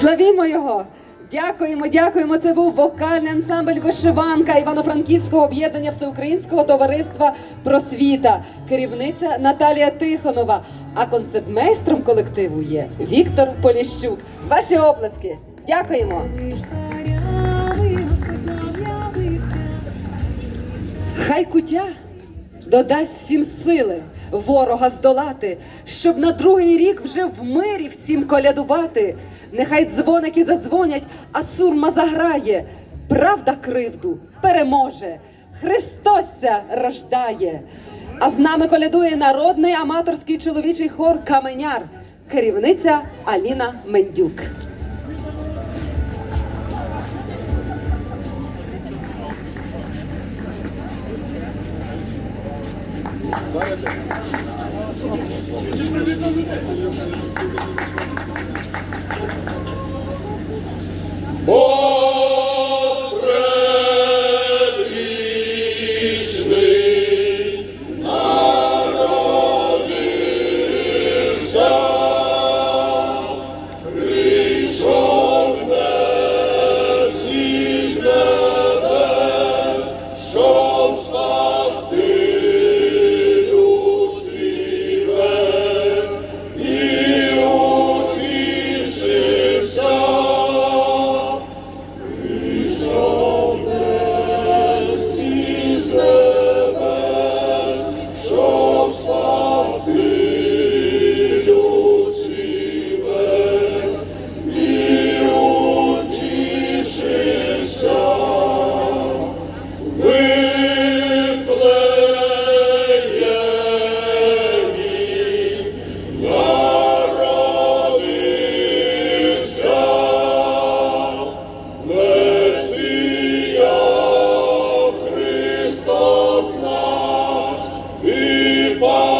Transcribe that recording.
Славімо його! Дякуємо, дякуємо. Це був вокальний ансамбль Вишиванка Івано-Франківського об'єднання Всеукраїнського товариства Просвіта, керівниця Наталія Тихонова. А концертмейстром колективу є Віктор Поліщук. Ваші оплески. Дякуємо. Хай куття додасть всім сили ворога здолати, щоб на другий рік вже в мирі всім колядувати. Нехай дзвоники задзвонять, а сурма заграє. Правда кривду переможе. Христося рождає. А з нами колядує народний аматорський чоловічий хор Каменяр, керівниця Аліна Мендюк. 全部で食べてるよ。people.